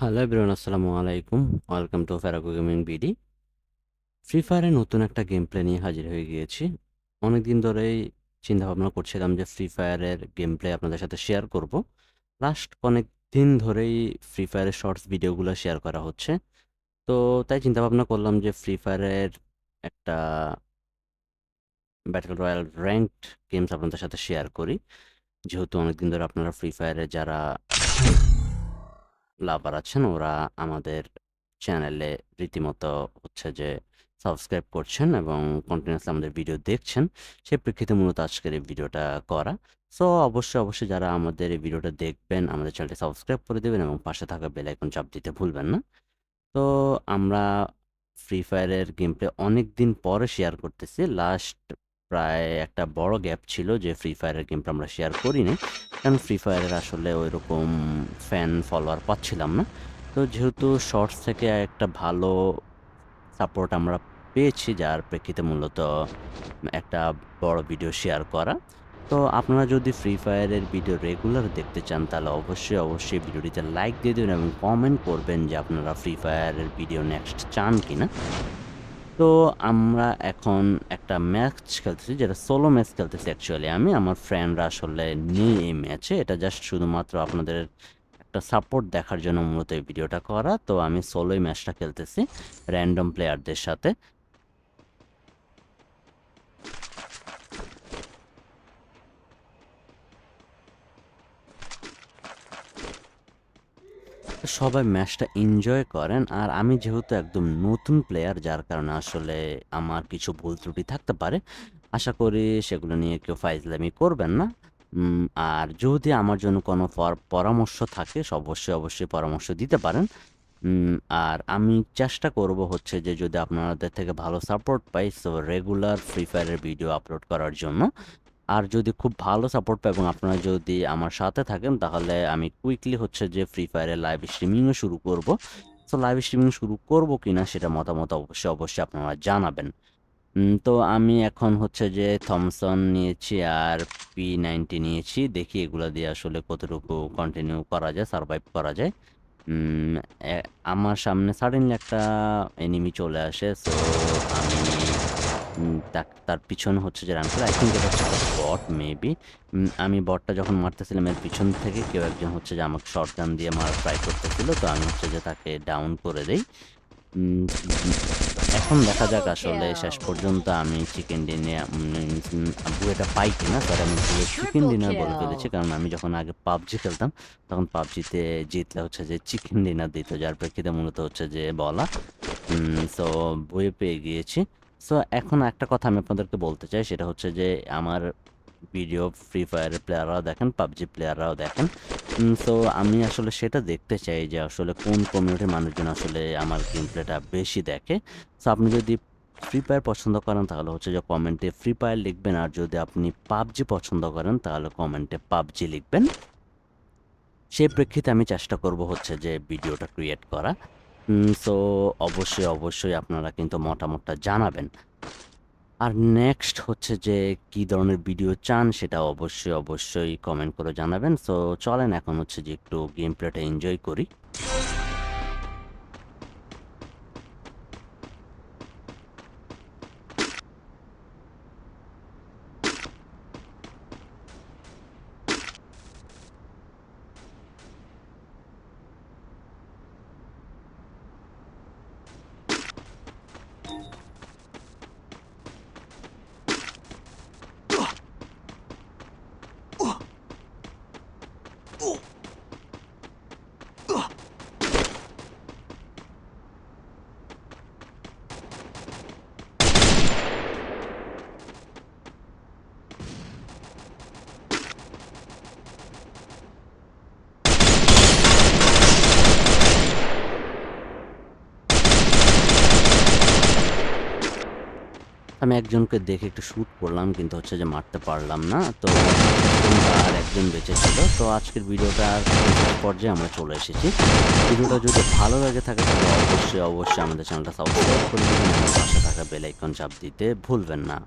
Hello everyone আসসালামু আলাইকুম welcome to Ferako gaming BD free ফায়ারে নতুন একটা গেম প্লে নিয়ে হাজির হয়ে গিয়েছি। অনেক দিন ধরেই চিন্তাভাবনা করছিলাম যে ফ্রি ফায়ারের গেম প্লে আপনাদের সাথে শেয়ার করব। লাস্ট অনেক দিন ধরেই ফ্রি ফায়ারের শর্টস ভিডিওগুলো শেয়ার করা হচ্ছে। তো তাই চিন্তাভাবনা করলাম যে ফ্রি ফায়ারের একটা ব্যাটল রয়্যাল র্যাঙ্কড গেমস আপনাদের সাথে শেয়ার করি। যেহেতু অনেকদিন ধরে আপনারা ফ্রি ফায়ারে যারা লাভার আছেন, ওরা আমাদের চ্যানেলে রীতিমতো হচ্ছে যে সাবস্ক্রাইব করছেন এবং কন্টিনিউসলি আমাদের ভিডিও দেখছেন। সেই প্রেক্ষিতে মূলত আজকের এই ভিডিওটা করা। সো অবশ্যই অবশ্যই যারা আমাদের এই ভিডিওটা দেখবেন, আমাদের চ্যানেলটি সাবস্ক্রাইব করে দেবেন এবং পাশে থাকা বেল আইকন চাপ দিতে ভুলবেন না। তো, আমরা ফ্রি ফায়ারের গেম প্লে অনেক দিন পরে শেয়ার করতেছি। লাস্ট প্রায় একটা বড় গ্যাপ ছিল যে ফ্রি ফায়ারের গেমটা আমরা শেয়ার করিনি। কারণ ফ্রি ফায়ারের আসলে ওই রকম ফ্যান ফলোয়ার পাচ্ছিলাম না। তো যেহেতু শর্টস থেকে একটা ভালো সাপোর্ট আমরা পেয়েছি, যার প্রেক্ষিতে মূলত একটা বড় ভিডিও শেয়ার করা। তো আপনারা যদি ফ্রি ফায়ারের ভিডিও রেগুলার দেখতে চান, তাহলে অবশ্যই অবশ্যই ভিডিওটিতে লাইক দিয়ে দেবেন এবং কমেন্ট করবেন যে আপনারা ফ্রি ফায়ারের ভিডিও নেক্সট চান কিনা। তো আমরা এখন একটা ম্যাচ খেলতেছি, যেটা সোলো ম্যাচ খেলতেছি অ্যাকচুয়ালি আমি। আমার ফ্রেন্ডরা আসলে নেই এই ম্যাচে এটা জাস্ট শুধুমাত্র আপনাদের একটা সাপোর্ট দেখার জন্য মূলত এই ভিডিওটা করা। তো আমি সোলোই ম্যাচটা খেলতেছি র্যান্ডম প্লেয়ারদের সাথে। সবাই ম্যাচটা এনজয় করেন, আর আমি যেহেতু একদম নতুন প্লেয়ার যার কারণে আসলে আমার কিছু ভুল ত্রুটি থাকতে পারে, আশা করি সেগুলো নিয়ে কেউ ফাইজলামি করবেন না। আর যদি আমার জন্য কোনো পরামর্শ থাকে অবশ্যই অবশ্যই পরামর্শ দিতে পারেন। আর আমি চেষ্টা করব হচ্ছে যে যদি আপনাদের থেকে ভালো সাপোর্ট পাই সো রেগুলার ফ্রি ফায়ারের ভিডিও আপলোড করার জন্য আর যদি খুব ভালো সাপোর্ট পাই এবং আপনারা যদি আমার সাথে থাকেন, তাহলে আমি কুইকলি হচ্ছে যে ফ্রি ফায়ারের লাইভ স্ট্রিমিংও শুরু করব। তো লাইভ স্ট্রিমিং শুরু করব কি না সেটা মতামত অবশ্যই অবশ্যই আপনারা জানাবেন। তো আমি এখন হচ্ছে যে থমসন নিয়েছি আর পি নাইনটি নিয়েছি। দেখি এগুলো দিয়ে আসলে কতটুকু কন্টিনিউ করা যায় সার্ভাইভ করা যায়। আমার সামনে সাডেনলি একটা এনিমি চলে আসে। সো আমি তার পিছন হচ্ছে যে রান করে আই থিঙ্ক এটা হচ্ছে বট মেবি আমি বটটা যখন মারতেছিলাম এর পিছন থেকে কেউ একজন হচ্ছে যে আমাকে শর্ট গান দিয়ে মার ট্রাই করতেছিল তো আমি হচ্ছে যে তাকে ডাউন করে দেই। এখন দেখা যাক আসলে শেষ পর্যন্ত আমি চিকেন ডিনার বুয়েটা পাই কিনা স্যার আমি বুয়ে চিকেন ডিনার বলে ফেলেছি কারণ আমি যখন আগে পাবজি খেলতাম তখন পাবজিতে জিতলে হচ্ছে যে চিকেন ডিনার দিত যার প্রেক্ষিতে মূলত হচ্ছে যে বলা। সো বইয়ে পেয়ে গিয়েছি। সো এখন একটা কথা আমি আপনাদেরকে বলতে চাই, সেটা হচ্ছে যে আমার ভিডিও ফ্রি ফায়ারের প্লেয়াররাও দেখেন, পাবজি প্লেয়াররাও দেখেন। সো আমি আসলে সেটা দেখতে চাই যে আসলে কোন কমিউনিটির মানুষজন আসলে আমার গেম প্লেটা বেশি দেখে। সো আপনি যদি ফ্রি ফায়ার পছন্দ করেন, তাহলে হচ্ছে যে কমেন্টে ফ্রি ফায়ার লিখবেন, আর যদি আপনি পাবজি পছন্দ করেন, তাহলে কমেন্টে পাবজি লিখবেন। সেই প্রেক্ষিতে আমি চেষ্টা করব হচ্ছে যে ভিডিওটা ক্রিয়েট করা। সো অবশ্যই অবশ্যই আপনারা কিন্তু মতামতটা জানাবেন। আর নেক্সট হচ্ছে যে কি ধরনের ভিডিও চান সেটা অবশ্যই অবশ্যই কমেন্ট করে জানাবেন। সো চলেন, এখন হচ্ছে যে একটু গেম প্লেটা এনজয় করি। Oh. আমি একজনকে দেখে একটু শ্যুট করলাম, কিন্তু হচ্ছে যে মারতে পারলাম না। তো আর একজন বেঁচে ছিল। তো আজকের ভিডিওটার পর্যায়ে আমরা চলে এসেছি। ভিডিওটা যদি ভালো লাগে থাকে, তাহলে অবশ্যই অবশ্যই আমাদের চ্যানেলটা সাবস্ক্রাইব করে দেবেন। পাশে থাকা বেল আইকন চাপ দিতে ভুলবেন না।